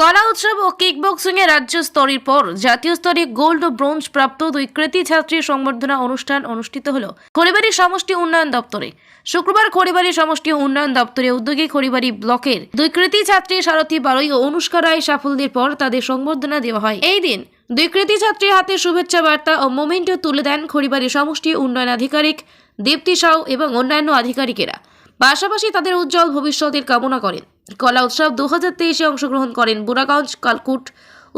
কলা উৎসব ও kick boxing এ রাজ্য স্তরের পর জাতীয় স্তরে গোল্ড ও ব্রোঞ্জ প্রাপ্ত দুই কৃতি ছাত্রীর সংবর্ধনা অনুষ্ঠান অনুষ্ঠিত হল খড়িবাড়ি সমষ্টি উন্নয়ন দপ্তরে। শুক্রবার খড়িবাড়ি সমষ্টি উন্নয়ন দপ্তরে উদ্যোগী খড়িবাড়ি ব্লকের দুই কৃতি ছাত্রী সারথী বারৈ ও অনুষ্কা রায় সাফল্যের পর তাদের সংবর্ধনা দেওয়া হয়। এই দিন দুই কৃতি ছাত্রীর হাতে শুভেচ্ছা বার্তা ও মোমেন্টো তুলে দেন খড়িবাড়ি সমষ্টি উন্নয়ন আধিকারিক দীপ্তি সাউ এবং অন্যান্য আধিকারিকেরা। পাশাপাশি তাদের উজ্জ্বল ভবিষ্যতের কামনা করেন। কলা উৎসব দু হাজার তেইশে অংশগ্রহণ করেন বুড়াগঞ্জ, কালকুট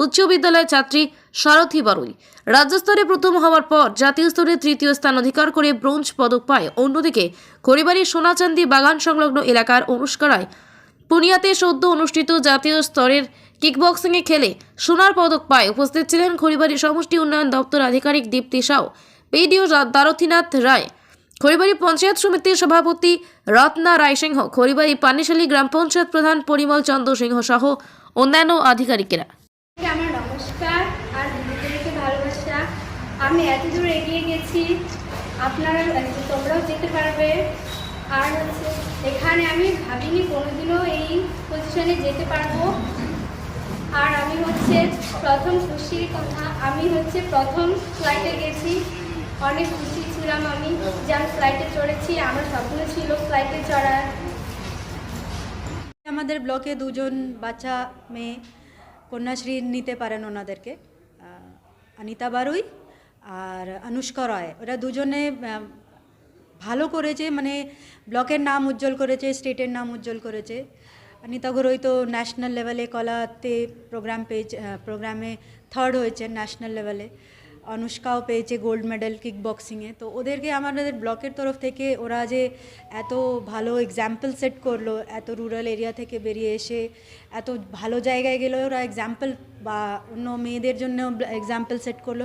উচ্চ বিদ্যালয়ের ছাত্রী সারথী বারুই। রাজ্যস্তরে প্রথম হওয়ার পর জাতীয় স্তরে তৃতীয় স্থান অধিকার করে ব্রোঞ্জ পদক পায়। অন্যদিকে খড়িবাড়ির সোনাচান্দি বাগান সংলগ্ন এলাকার অনুষ্কারায় পুনিয়াতে সদ্য অনুষ্ঠিত জাতীয় স্তরের কিকবক্সিংয়ে খেলে সোনার পদক পায়। উপস্থিত ছিলেন খড়িবাড়ি সমষ্টি উন্নয়ন দপ্তর আধিকারিক দীপ্তি সাউ। পিডিও দারথীনাথ রায়। খড়িবাড়ি পঞ্চায়েত সমিতির সভাপতি রত্না রায়সিংহ, খড়িবাড়ি পানিশালী গ্রাম পঞ্চায়েত প্রধান পরিমল চন্দ্র সিংহ সহ অন্যান্য আধিকারিকেরা। আমার নমস্কার আমি এত দূর এগিয়ে গেছি, আপনারা তোমরাও যেতে পারবে। আর হচ্ছে, এখানে আমি ভাবিনি কোনোদিনও এই পজিশনে যেতে পারব। আর আমি হচ্ছে প্রথম খুশির কথা, আমি হচ্ছে প্রথম ফ্লাইটে গেছি। অনেক খুশি ছিলাম আমি। যে আমি ফ্লাইটে চড়েছি, আমার স্বপ্ন ছিল ফ্লাইটে চড়ার। আমাদের ব্লকে দুজন বাচ্চা মেয়ে কন্যাশ্রী নিতে পারেন ওনাদেরকে অনিতা বারুই আর অনুষ্কা রয়। ওরা দুজনে ভালো করেছে মানে ব্লকের নাম উজ্জ্বল করেছে স্টেটের নাম উজ্জ্বল করেছে। অনিতা গরই তো ন্যাশনাল লেভেলে কলাতে প্রোগ্রাম পেয়েছে প্রোগ্রামে থার্ড হয়েছে ন্যাশনাল লেভেলে অনুষ্কাও পেয়েছে গোল্ড মেডেল কিক বক্সিংয়ে তো ওদেরকে আমাদের ব্লকের তরফ থেকে ওরা যে এত ভালো এক্সাম্পল সেট করল, এত রুরাল এরিয়া থেকে বেরিয়ে এসে, এত ভালো জায়গায় গেলে ওরা এক্সাম্পল বা অন্য মেয়েদের জন্য এক্সাম্পল সেট করল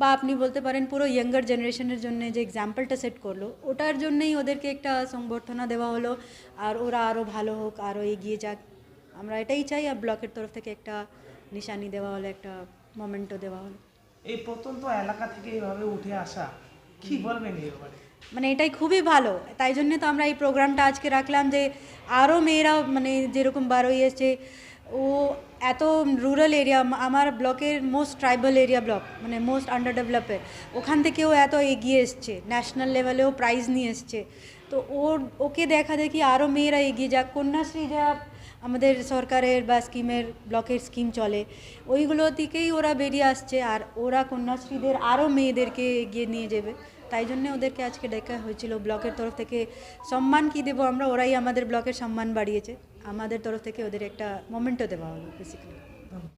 বা আপনি বলতে পারেন পুরো ইয়াঙ্গার জেনারেশনের জন্য যে এক্সাম্পলটা সেট করল, ওটার জন্যই ওদেরকে একটা সংবর্ধনা দেওয়া হলো আর ওরা আরও ভালো হোক আরও এগিয়ে যাক। আমরা এটাই চাই আর ব্লকের তরফ থেকে একটা নিশানি দেওয়া হলো, একটা মোমেন্টও দেওয়া হলো। এই প্রত্যন্ত এলাকা থেকে এইভাবে উঠে আসা কি বলবেন এই ব্যাপারে? মানে এটাই খুবই ভালো তাই জন্য তো আমরা এই প্রোগ্রামটা আজকে রাখলাম যে আরও মেয়েরা মানে যেরকম বারোই এসছে ও এত রুরাল এরিয়া আমার ব্লকের মোস্ট ট্রাইবাল এরিয়া ব্লক মানে মোস্ট আন্ডার ডেভেলপের ওখান থেকেও এত এগিয়ে এসছে ন্যাশনাল লেভেলেও প্রাইজ নিয়ে এসছে তো ওর ওকে দেখা দেখি আরও মেয়েরা এগিয়ে যাক কন্যাশ্রী যা আমাদের সরকারের বা স্কিমের, ব্লকের স্কিম চলে। ওইগুলো থেকেই ওরা বেরিয়ে আসছে আর ওরা কন্যাশ্রীদের আরও মেয়েদেরকে এগিয়ে নিয়ে যাবে। তাই জন্য ওদেরকে আজকে দেখা হয়েছিল ব্লকের তরফ থেকে। সম্মান কি দেবো আমরা? ওরাই আমাদের ব্লকের সম্মান বাড়িয়েছে। আমাদের তরফ থেকে ওদের একটা মোমেন্টও দেওয়া হলো বেসিক্যালি